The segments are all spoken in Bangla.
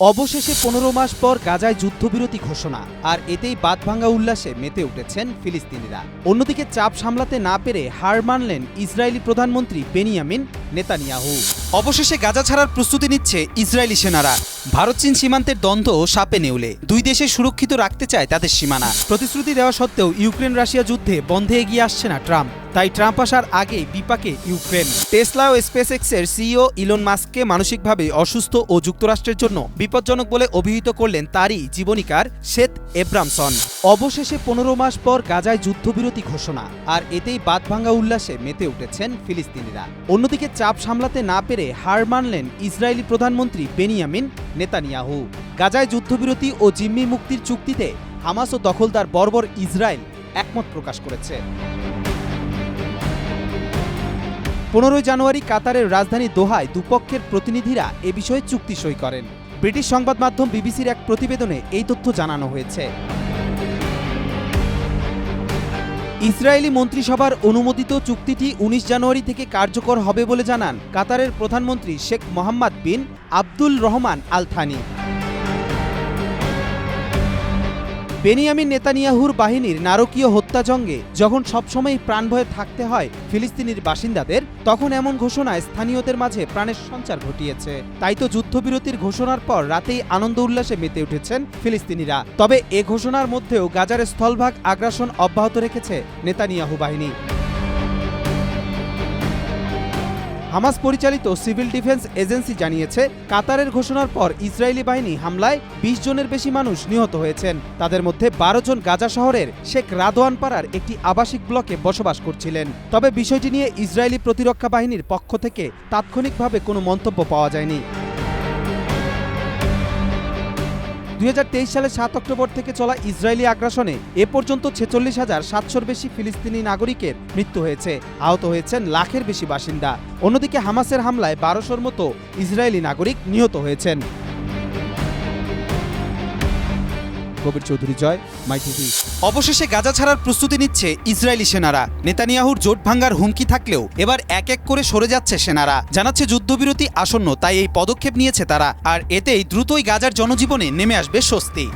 অবশেষে পনেরো মাস পর গাজায় যুদ্ধবিরতি ঘোষণা, আর এতেই বাদভাঙ্গা উল্লাসে মেতে উঠেছেন ফিলিস্তিনিরা। অন্যদিকে চাপ সামলাতে না পেরে হার মানলেন ইসরায়েলি প্রধানমন্ত্রী বেনিয়ামিন নেতানিয়াহু। অবশেষে গাজা ছাড়ার প্রস্তুতি নিচ্ছে ইসরায়েলি সেনারা। ভারত চীন সীমান্তের দ্বন্দ্ব সাপে নেউলে। দুই দেশে সুরক্ষিত রাখতে চায় তাদের সীমানা। প্রতিশ্রুতি দেওয়া সত্ত্বেও ইউক্রেন রাশিয়া যুদ্ধে বন্ধে এগিয়ে আসছে না ট্রাম্প। তাই ট্রাম্প আসার আগে বিপাকে ইউক্রেন। টেসলা ও স্পেস এক্সের সিইও ইলন মাস্ককে মানসিকভাবে অসুস্থ ও যুক্তরাষ্ট্রের জন্য বিপজ্জনক বলে অভিহিত করলেন তারই জীবনীকার শেত এব্রামসন। অবশেষে পনেরো মাস পর গাজায় যুদ্ধবিরতি ঘোষণা। আর এতেই বাদভাঙ্গা উল্লাসে মেতে উঠেছেন ফিলিস্তিনিরা। অন্যদিকে চাপ সামলাতে না পেরে হার মানলেন ইসরায়েলি প্রধানমন্ত্রী বেনিয়ামিন নেতানিয়াহু। গাজায় যুদ্ধবিরতি ও জিম্মি মুক্তির চুক্তিতে হামাস ও দখলদার বর্বর ইসরায়েল একমত প্রকাশ করেছে। পনেরোই জানুয়ারি কাতারের রাজধানী দোহায় দুপক্ষের প্রতিনিধিরা এ বিষয়ে চুক্তি সই করেন। ব্রিটিশ সংবাদ মাধ্যম বিবিসির এক প্রতিবেদনে এই তথ্য জানানো হয়েছে। ইসরায়েলি মন্ত্রিসভার অনুমোদিত চুক্তিটি উনিশ জানুয়ারি থেকে কার্যকর হবে বলে জানান কাতারের প্রধানমন্ত্রী Sheikh Mohammed bin Abdul Rahman Al Thani Benjamin নেতানিয়াহুর বাহিনীর নারকীয় হত্যাজঙ্গে যখন সবসময় প্রাণভয়ে থাকতে হয় ফিলিস্তিনির বাসিন্দাদের, তখন এমন ঘোষণায় স্থানীয়দের মাঝে প্রাণের সঞ্চার ঘটিয়েছে। তাই তো যুদ্ধবিরতির ঘোষণার পর রাতেই আনন্দ উল্লাসে মেতে উঠেছেন ফিলিস্তিনিরা। তবে এ ঘোষণার মধ্যেও গাজার স্থলভাগ আগ্রাসন অব্যাহত রেখেছে নেতানিয়াহু বাহিনী। হামাস পরিচালিত সিভিল ডিফেন্স এজেন্সি জানিয়েছে, কাতারের ঘোষণার পর ইসরায়েলি বাহিনী হামলায় বিশ জনের বেশি মানুষ নিহত হয়েছেন। তাদের মধ্যে বারো জন গাজা শহরের শেখ রাদোয়ান পাড়ার একটি আবাসিক ব্লকে বসবাস করছিলেন। তবে বিষয়টি নিয়ে ইসরায়েলি প্রতিরক্ষা বাহিনীর পক্ষ থেকে তাৎক্ষণিকভাবে কোনো মন্তব্য পাওয়া যায়নি। দুই হাজার তেইশ সালে সাত অক্টোবর থেকে চলা ইসরায়েলি আগ্রাসনে এ পর্যন্ত ছেচল্লিশ হাজার সাতশোর বেশি ফিলিস্তিনি নাগরিকের মৃত্যু হয়েছে। আহত হয়েছেন লাখের বেশি বাসিন্দা। অন্যদিকে হামাসের হামলায় বারোশোর মতো ইসরায়েলি নাগরিক নিহত হয়েছেন। Kabir Chowdhury Joy, My TV. অবশেষে গাজা ছাড়ার প্রস্তুতি নিচ্ছে ইসরায়েলি সেনারা। নেতানিয়াহুর জোট ভাঙ্গার হুমকি থাকলেও এবার এক এক করে সরে যাচ্ছে সেনারা। জানাচ্ছে যুদ্ধবিরতি আসন্ন, তাই এই পদক্ষেপ নিয়েছে তারা। আর এতেই দ্রুতই গাজার জনজীবনে নেমে আসবে স্বস্তি।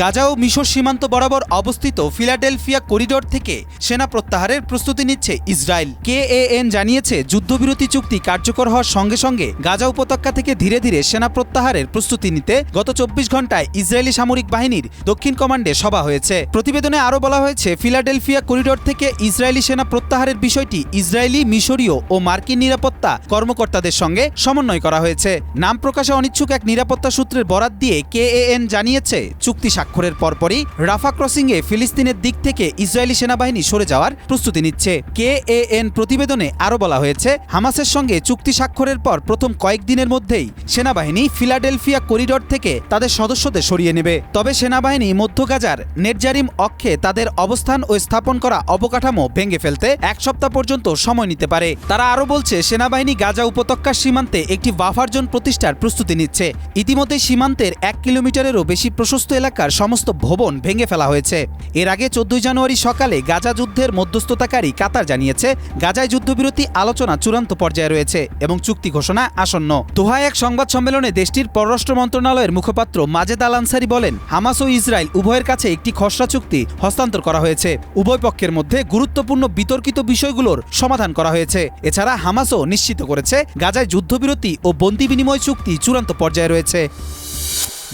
গাজা ও মিশর সীমান্ত বরাবর অবস্থিত ফিলাডেলফিয়া করিডোর থেকে সেনা প্রত্যাহারের প্রস্তুতি নিচ্ছে ইসরায়েল। কে কেএএন জানিয়েছে, যুদ্ধবিরতি চুক্তি কার্যকর হওয়ার সঙ্গে সঙ্গে গাজা উপত্যকা থেকে ধীরে ধীরে সেনা প্রত্যাহারের প্রস্তুতি নিতে গত চব্বিশ ঘন্টায় ইসরায়েলি সামরিক বাহিনীর দক্ষিণ কমান্ডে সভা হয়েছে। প্রতিবেদনে আরও বলা হয়েছে, ফিলাডেলফিয়া করিডোর থেকে ইসরায়েলি সেনা প্রত্যাহারের বিষয়টি ইসরায়েলি, মিশরীয় ও মার্কিন নিরাপত্তা কর্মকর্তাদের সঙ্গে সমন্বয় করা হয়েছে। নাম প্রকাশে অনিচ্ছুক এক নিরাপত্তা সূত্রের বরাত দিয়ে কে কেএএন জানিয়েছে, চুক্তি স্বাক্ষরের পরপরই রাফা ক্রসিংয়ে ফিলিস্তিনের দিক থেকে ইসরায়েলি সেনাবাহিনী সরে যাওয়ার প্রস্তুতি নিচ্ছে। কে এ এন প্রতিবেদনে আরও বলা হয়েছে, হামাসের সঙ্গে চুক্তি স্বাক্ষরের পর প্রথম কয়েকদিনের মধ্যেই সেনাবাহিনী ফিলাডেলফিয়া করিডোর থেকে তাদের সদস্যদের সরিয়ে নেবে। তবে সেনাবাহিনী মধ্য গাজার নেটজারিম অক্ষে তাদের অবস্থান ও স্থাপন করা অবকাঠামো ভেঙে ফেলতে এক সপ্তাহ পর্যন্ত সময় নিতে পারে। তারা আরও বলছে, সেনাবাহিনী গাজা উপত্যকার সীমান্তে একটি বাফার জোন প্রতিষ্ঠার প্রস্তুতি নিচ্ছে। ইতিমধ্যে সীমান্তের এক কিলোমিটারেরও বেশি প্রশস্ত এলাকার সমস্ত ভবন ভেঙে ফেলা হয়েছে। এর আগে চোদ্দই জানুয়ারি সকালে গাজা যুদ্ধের মধ্যস্থতাকারী কাতার জানিয়েছে, গাজায় যুদ্ধবিরতি আলোচনা চূড়ান্ত পর্যায়ে রয়েছে এবং চুক্তি ঘোষণা আসন্ন। দোহায় এক সংবাদ সম্মেলনে দেশটির পররাষ্ট্র মন্ত্রণালয়ের মুখপাত্র মাজেদ আল আনসারি বলেন, হামাস ও ইসরায়েল উভয়ের কাছে একটি খসড়া চুক্তি হস্তান্তর করা হয়েছে। উভয় পক্ষের মধ্যে গুরুত্বপূর্ণ বিতর্কিত বিষয়গুলোর সমাধান করা হয়েছে। এছাড়া হামাসও নিশ্চিত করেছে, গাজায় যুদ্ধবিরতি ও বন্দি বিনিময় চুক্তি চূড়ান্ত পর্যায়ে রয়েছে।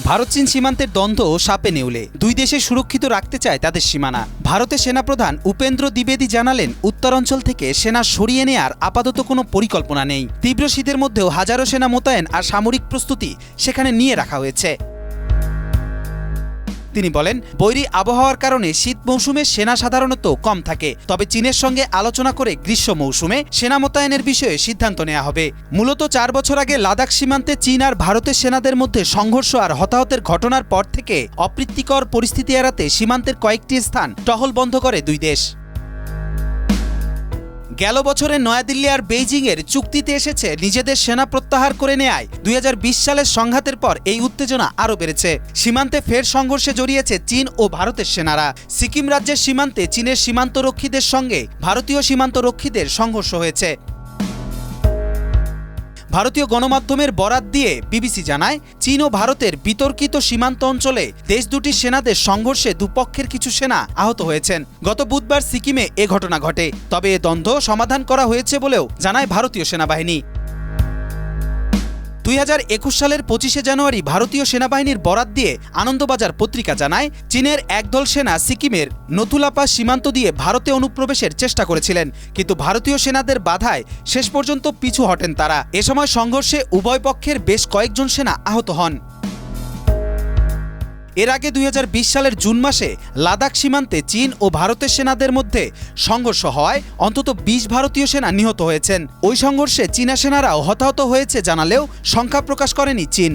ভারত চীন সীমান্তের দ্বন্দ্ব সাপে নেউলে। দুই দেশে সুরক্ষিত রাখতে চায় তাদের সীমানা। ভারতের সেনাপ্রধান উপেন্দ্র দ্বিবেদী জানালেন, উত্তরাঞ্চল থেকে সেনা সরিয়ে নেয়ার আপাতত কোনো পরিকল্পনা নেই। তীব্র শীতের মধ্যেও হাজারো সেনা মোতায়েন আর সামরিক প্রস্তুতি সেখানে নিয়ে রাখা হয়েছে। তিনি বলেন, বৈরী আবহাওয়ার কারণে শীত মৌসুমে সেনা সাধারণত কম থাকে, তবে চীনের সঙ্গে আলোচনা করে গ্রীষ্ম মৌসুমে সেনা মোতায়েনের বিষয়ে সিদ্ধান্ত নেওয়া হবে। মূলত চার বছর আগে লাদাখ সীমান্তে চীন আর ভারতের সেনাদের মধ্যে সংঘর্ষ আর হতাহতের ঘটনার পর থেকে অপ্রীতিকর পরিস্থিতি এড়াতে সীমান্তের কয়েকটি স্থান টহল বন্ধ করে দুই দেশ। গেল বছরে নয়াদিল্লি আর বেইজিংয়ের চুক্তিতে এসেছে নিজেদের সেনা প্রত্যাহার করে নেয় দুই সালের সংঘাতের পর এই উত্তেজনা আরও বেড়েছে। সীমান্তে ফের সংঘর্ষে জড়িয়েছে চীন ও ভারতের সেনারা। সিকিম রাজ্যের সীমান্তে চীনের সীমান্তরক্ষীদের সঙ্গে ভারতীয় সীমান্তরক্ষীদের সংঘর্ষ হয়েছে। ভারতীয় গণমাধ্যমের বরাত দিয়ে বিবিসি জানায়, চীন ও ভারতের বিতর্কিত সীমান্ত অঞ্চলে দেশ দুটির সেনাদের সংঘর্ষে দুপক্ষের কিছু সেনা আহত হয়েছেন। গত বুধবার সিকিমে এ ঘটনা ঘটে। তবে এ দ্বন্দ্ব সমাধান করা হয়েছে বলেও জানায় ভারতীয় সেনাবাহিনী। দুই হাজার একুশ সালের পঁচিশে জানুয়ারি ভারতীয় সেনাবাহিনীর বরাত দিয়ে আনন্দবাজার পত্রিকা জানায়, চীনের একদল সেনা সিকিমের নথুলাপা সীমান্ত দিয়ে ভারতে অনুপ্রবেশের চেষ্টা করেছিলেন। কিন্তু ভারতীয় সেনাদের বাধায় শেষ পর্যন্ত পিছু হটেন তারা। এ সময় সংঘর্ষে উভয় পক্ষের বেশ কয়েকজন সেনা আহত হন। এর আগে দুই হাজার বিশ সালের জুন মাসে লাদাখ সীমান্তে চীন ও ভারতের সেনাদের মধ্যে সংঘর্ষ হওয়ায় অন্তত বিশ ভারতীয় সেনা নিহত হয়েছেন। ওই সংঘর্ষে চীনা সেনারাও হতাহত হয়েছে জানালেও সংখ্যা প্রকাশ করেনি চীন।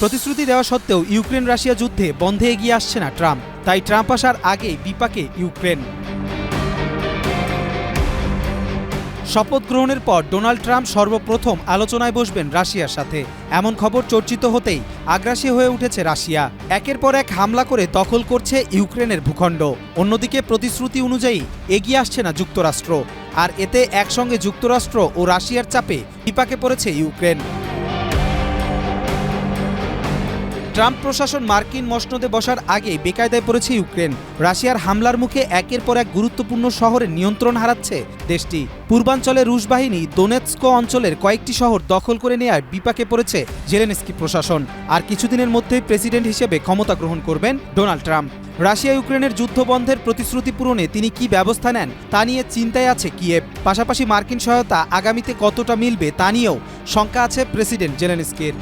প্রতিশ্রুতি দেওয়া সত্ত্বেও ইউক্রেন রাশিয়া যুদ্ধে বন্ধে এগিয়ে আসছে না ট্রাম্প। তাই ট্রাম্প আসার আগে বিপাকে ইউক্রেন। শপথ গ্রহণের পর ডোনাল্ড ট্রাম্প সর্বপ্রথম আলোচনায় বসবেন রাশিয়ার সাথে। এমন খবর চর্চিত হতেই আগ্রাসী হয়ে উঠেছে রাশিয়া। একের পর এক হামলা করে দখল করছে ইউক্রেনের ভূখণ্ড। অন্যদিকে প্রতিশ্রুতি অনুযায়ী এগিয়ে আসছে না যুক্তরাষ্ট্র। আর এতে একসঙ্গে যুক্তরাষ্ট্র ও রাশিয়ার চাপে বিপাকে পড়েছে ইউক্রেন। ট্রাম্প প্রশাসন মার্কিন মসনদে বসার আগে বেকায়দায় পড়েছে ইউক্রেন। রাশিয়ার হামলার মুখে একের পর এক গুরুত্বপূর্ণ শহরে নিয়ন্ত্রণ হারাচ্ছে দেশটি। পূর্বাঞ্চলে রুশ বাহিনী দোনেৎস্কো অঞ্চলের কয়েকটি শহর দখল করে নেয়ার বিপাকে পড়েছে জেলেনস্কি প্রশাসন। আর কিছুদিনের মধ্যেই প্রেসিডেন্ট হিসেবে ক্ষমতা গ্রহণ করবেন ডোনাল্ড ট্রাম্প। রাশিয়া ইউক্রেনের যুদ্ধ বন্ধের প্রতিশ্রুতি পূরণে তিনি কি ব্যবস্থা নেন তা নিয়ে চিন্তায় আছে কিয়েভ। পাশাপাশি মার্কিন সহায়তা আগামীতে কতটা মিলবে তা নিয়েও শঙ্কা আছে প্রেসিডেন্ট জেলেনস্কির।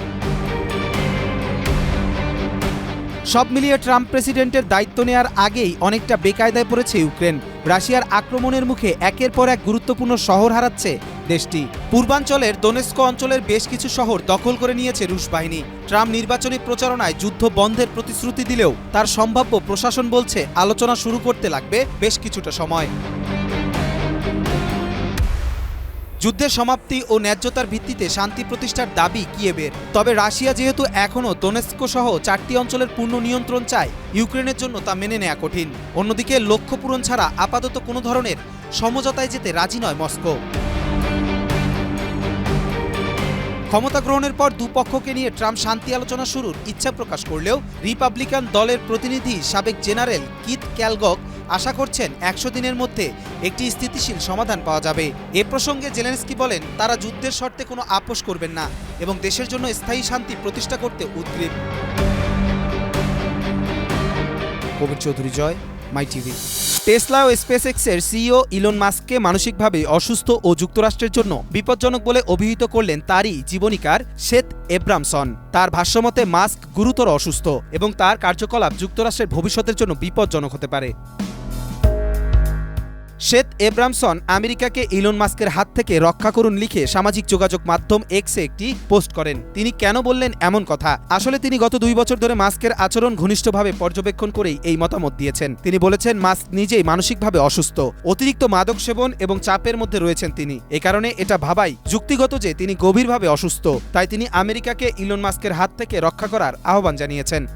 সব মিলিয়ে ট্রাম্প প্রেসিডেন্টের দায়িত্ব নেয়ার আগেই অনেকটা বেকায়দায় পড়েছে ইউক্রেন। রাশিয়ার আক্রমণের মুখে একের পর এক গুরুত্বপূর্ণ শহর হারাচ্ছে দেশটি। পূর্বাঞ্চলের দোনেস্কো অঞ্চলের বেশ কিছু শহর দখল করে নিয়েছে রুশ বাহিনী। ট্রাম্প নির্বাচনী প্রচারণায় যুদ্ধ বন্ধের প্রতিশ্রুতি দিলেও তার সম্ভাব্য প্রশাসন বলছে, আলোচনা শুরু করতে লাগবে বেশ কিছুটা সময়। যুদ্ধের সমাপ্তি ও ন্যায্যতার ভিত্তিতে শান্তি প্রতিষ্ঠার দাবি কিয়েবের তবে রাশিয়া যেহেতু এখনও দোনেস্কো সহ চারটি অঞ্চলের পূর্ণ নিয়ন্ত্রণ চায়, ইউক্রেনের জন্য তা মেনে নেওয়া কঠিন। অন্যদিকে লক্ষ্য পূরণ ছাড়া আপাতত কোনো ধরনের সমঝোতায় যেতে রাজি নয় মস্কো। ক্ষমতা গ্রহণের পর দুপক্ষকে নিয়ে ট্রাম্প শান্তি আলোচনা শুরুর ইচ্ছা প্রকাশ করলেও রিপাবলিকান দলের প্রতিনিধি সাবেক জেনারেল কিথ ক্যালগক আশা করছেন একশো দিনের মধ্যে একটি স্থিতিশীল সমাধান পাওয়া যাবে। এ প্রসঙ্গে জেলেনস্কি বলেন, তারা যুদ্ধের শর্তে কোনো আপোষ করবেন না এবং দেশের জন্য স্থায়ী শান্তি প্রতিষ্ঠা করতে উদ্গ্রীব। Kabir Chowdhury Joy. My TV. Tesla O space এক্সের সিইও ইলন মাস্ককে মানসিকভাবে অসুস্থ ও যুক্তরাষ্ট্রের জন্য বিপজ্জনক বলে অভিহিত করলেন তারই জীবনীকার শ্বেত এব্রামসন। তার ভাষ্যমতে, মাস্ক গুরুতর অসুস্থ এবং তার কার্যকলাপ যুক্তরাষ্ট্রের ভবিষ্যতের জন্য বিপজ্জনক হতে পারে। শেত এব্রামসন আমেরিকাকে ইলন মাস্কের হাত থেকে রক্ষা করুন লিখে সামাজিক যোগাযোগ মাধ্যম এক্সে একটি পোস্ট করেন। তিনি কেন বললেন এমন কথা? আসলে তিনি গত দুই বছর ধরে মাস্কের আচরণ ঘনিষ্ঠভাবে পর্যবেক্ষণ করেই এই মতামত দিয়েছেন। তিনি বলেছেন, মাস্ক নিজেই মানসিকভাবে অসুস্থ। অতিরিক্ত মাদক সেবন এবং চাপের মধ্যে রয়েছেন তিনি। এ কারণে এটা ভাবাই যুক্তিগত যে তিনি গভীরভাবে অসুস্থ। তাই তিনি আমেরিকাকে ইলন মাস্কের হাত থেকে রক্ষা করার আহ্বান জানিয়েছেন।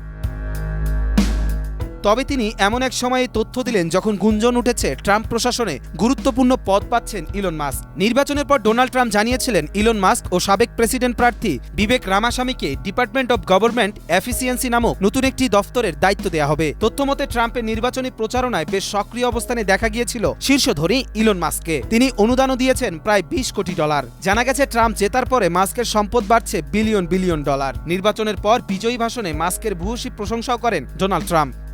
তবে তিনি এমন এক সময়ে তথ্য দিলেন যখন গুঞ্জন উঠেছে, ট্রাম্প প্রশাসনে গুরুত্বপূর্ণ পদ পাচ্ছেন ইলন মাস্ক। নির্বাচনের পর ডোনাল্ড ট্রাম্প জানিয়েছিলেন, ইলন মাস্ক ও সাবেক প্রেসিডেন্ট প্রার্থী বিবেক রামাস্বামীকে ডিপার্টমেন্ট অব গভর্নমেন্ট এফিসিয়েন্সি নামক নতুন একটি দফতরের দায়িত্ব দেওয়া হবে। তথ্যমতে, ট্রাম্পের নির্বাচনী প্রচারণায় বেশ সক্রিয় অবস্থানে দেখা গিয়েছিল শীর্ষধরী ইলন মাস্ককে। তিনি অনুদানও দিয়েছেন প্রায় বিশ কোটি ডলার। জানা গেছে, ট্রাম্প জেতার পরে মাস্কের সম্পদ বাড়ছে বিলিয়ন বিলিয়ন ডলার। নির্বাচনের পর বিজয়ী ভাষণে মাস্কের ভূয়সী প্রশংসাও করেন ডোনাল্ড ট্রাম্প।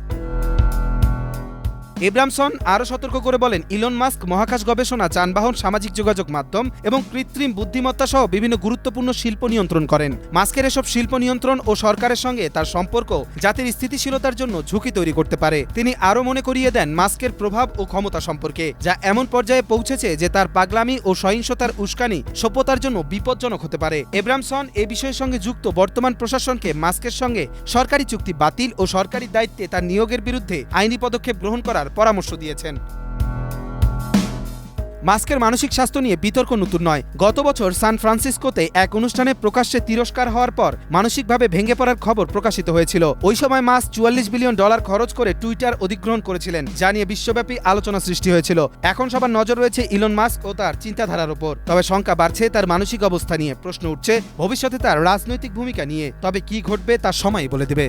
এব্রামসন আরও সতর্ক করে বলেন, ইলন মাস্ক মহাকাশ গবেষণা, যানবাহন, সামাজিক যোগাযোগ মাধ্যম এবং কৃত্রিম বুদ্ধিমত্তা সহ বিভিন্ন গুরুত্বপূর্ণ শিল্প নিয়ন্ত্রণ করেন। মাস্কের এসব শিল্প নিয়ন্ত্রণ ও সরকারের সঙ্গে তার সম্পর্ক জাতির স্থিতিশীলতার জন্য ঝুঁকি তৈরি করতে পারে। তিনি আরও মনে করিয়ে দেন, মাস্কের প্রভাব ও ক্ষমতা সম্পর্কে, যা এমন পর্যায়ে পৌঁছেছে যে তার পাগলামি ও সহিংসতার উস্কানি সভ্যতার জন্য বিপজ্জনক হতে পারে। এব্রামসন এ বিষয়ের সঙ্গে যুক্ত বর্তমান প্রশাসনকে মাস্কের সঙ্গে সরকারি চুক্তি বাতিল ও সরকারি দায়িত্বে তার নিয়োগের বিরুদ্ধে আইনি পদক্ষেপ গ্রহণ করার পরামর্শ দিয়েছেন। মাস্কের মানসিক স্বাস্থ্য নিয়ে বিতর্ক নতুন নয়। গত বছর সান ফ্রান্সিসকোতে এক অনুষ্ঠানে প্রকাশ্যে তিরস্কার হওয়ার পর মানসিকভাবে ভেঙে পড়ার খবর প্রকাশিত হয়েছিল। ওই সময় মাস চুয়াল্লিশ বিলিয়ন ডলার খরচ করে টুইটার অধিগ্রহণ করেছিলেন, যা নিয়ে বিশ্বব্যাপী আলোচনা সৃষ্টি হয়েছিল। এখন সবার নজর রয়েছে ইলন মাস্ক ও তার চিন্তাধারার উপর তবে শঙ্কা বাড়ছে তার মানসিক অবস্থা নিয়ে। প্রশ্ন উঠছে, ভবিষ্যতে তার রাজনৈতিক ভূমিকা নিয়ে। তবে কি ঘটবে তা সময় বলে দেবে।